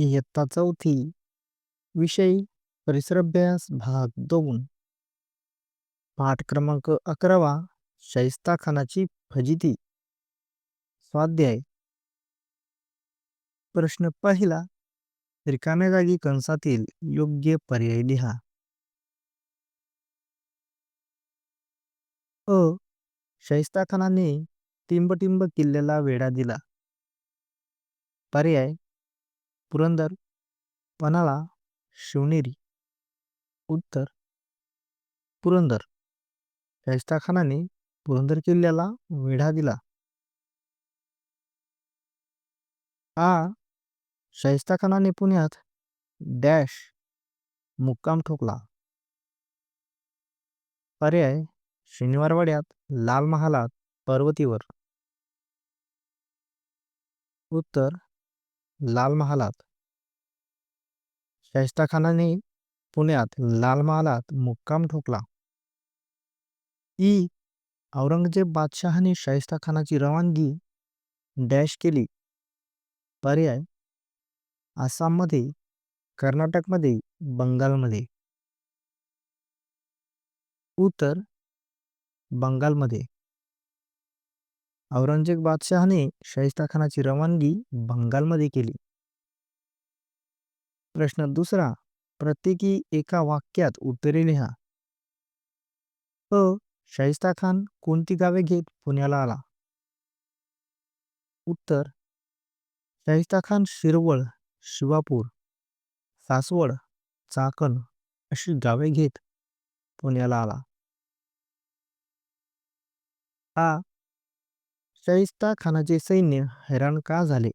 इयत्ता चौथी विषय परिसराभ्यास भाग दोन. पाठ क्रमांक अकरावा शाहिस्ता खानाची फजिती. स्वाध्याय. प्रश्न पहिला रिकाम्या जागी कंसातील योग्य पर्याय लिहा. अ. शाहिस्ता खानाने टिंबटिंब किल्ल्याला वेढा दिला. पर्याय पुरंदर पन्हाळा शिवनेरी उत्तर पुरंदर. शाहिस्ताखानाने पुरंदर किल्ल्याला वेढा दिला. आ शाहिस्ताखानाने पुण्यात डॅश मुक्काम ठोकला. पर्याय शनिवारवाड्यात लाल महालात पर्वतीवर. उत्तर लाल महालात शाहिस्ता खानाने पुण्यात लाल महालात मुक्काम ठोकला. ई. औरंगजेब बादशहाने शाहिस्ता खानाची रवानगी डॅश केली. पर्याय आसाममध्ये कर्नाटकमध्ये बंगालमध्ये. उत्तर बंगालमध्ये. औरंगजेब बादशहाने शाहिस्ता खानाची रवानगी बंगालमध्ये केली. प्रश्न दुसरा प्रत्येकी एका वाक्यात उत्तरे लिहा. अ. शाहिस्ता खान कोणती गावे घेत पुण्याला आला? उत्तर शाहिस्ता खान शिरवळ शिवापूर सासवड चाकण अशी गावे घेत पुण्याला आला. आ. शाहिस्ता खानाचे सैन्य हैराण का झाले?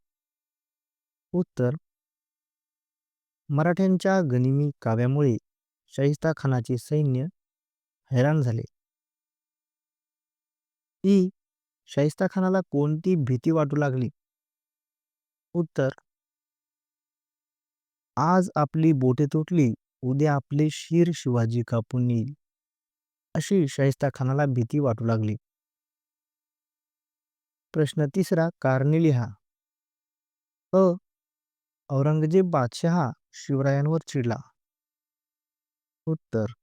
उत्तर मराठ्यांच्या गनिमी काव्यामुळे शाहिस्ता खानाचे सैन्य हैराण झाले. ई. शाहिस्ता खानाला कोणती भीती वाटू लागली? उत्तर. आज आपली बोटे तुटली उद्या आपले शीर शिवाजी कापून येईल अशी शाहिस्ता खानाला भीती वाटू लागली. प्रश्न तिसरा कारणे लिहा. अ. औरंगजेब बादशहा शिवरायांवर चिडला. उत्तर.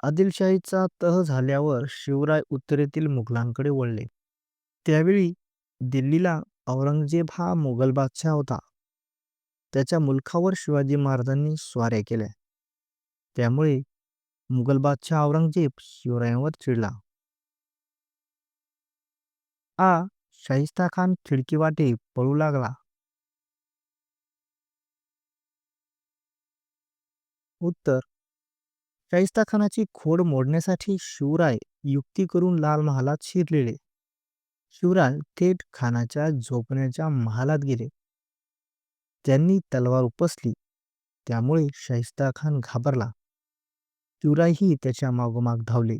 आदिलशाहीचा तह झाल्यावर शिवराय उत्तरेतील मुघलांकडे वळले. त्यावेळी दिल्लीला औरंगजेब हा मुघल बादशाह होता. त्याच्या मुलखावर शिवाजी महाराजांनी स्वाऱ्या केल्या. त्यामुळे मुघल बादशाह औरंगजेब शिवरायांवर चिडला. आ शाहिस्ता खान खिडकीवाटे पळू लागला. उत्तर. शाहिस्ताखानाची खोड मोडण्यासाठी शिवराय युक्ती करून लाल महालात शिरलेले. शिवराय थेट खानाच्या झोपण्याच्या महालात गेले. त्यांनी तलवार उपसली. त्यामुळे शाहिस्ता खान घाबरला शिवरायही त्याच्या मागोमाग धावले.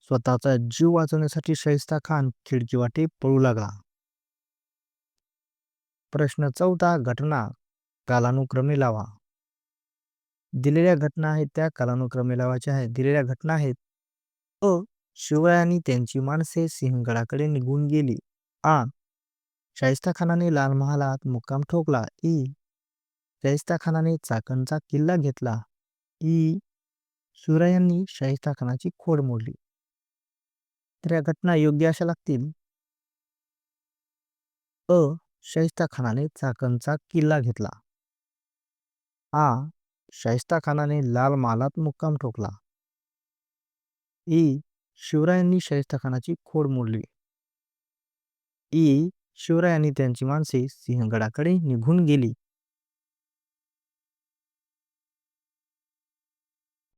स्वतःचा जीव वाचवण्यासाठी शाहिस्ता खान खिडकीवाटे पळू लागला. प्रश्न चौथा घटना कालानुक्रमे लावा. दिलेल्या घटना आहेत त्या कालानुक्रमे लावायच्या आहेत. दिलेल्या घटना आहेत. अ शिवरायांनी त्यांची माणसे सिंहगडाकडे निघून गेली. आ शाहिस्ता खानाने लाल महालात मुक्काम ठोकला. ई शाहिस्ता खानाने चाकणचा किल्ला घेतला. ई शिवरायांनी शाहिस्ता खानाची खोड मोडली. तर या घटना योग्य अशा लागतील? अ शाहिस्ता खानाने चाकणचा किल्ला घेतला. आ शाहिस्ता खानाने लाल महालात मुक्काम ठोकला. ई. शिवरायांनी शाहिस्ता खानाची खोड मोडली. ई. शिवरायांनी त्यांची माणसे सिंहगडाकडे निघून गेली.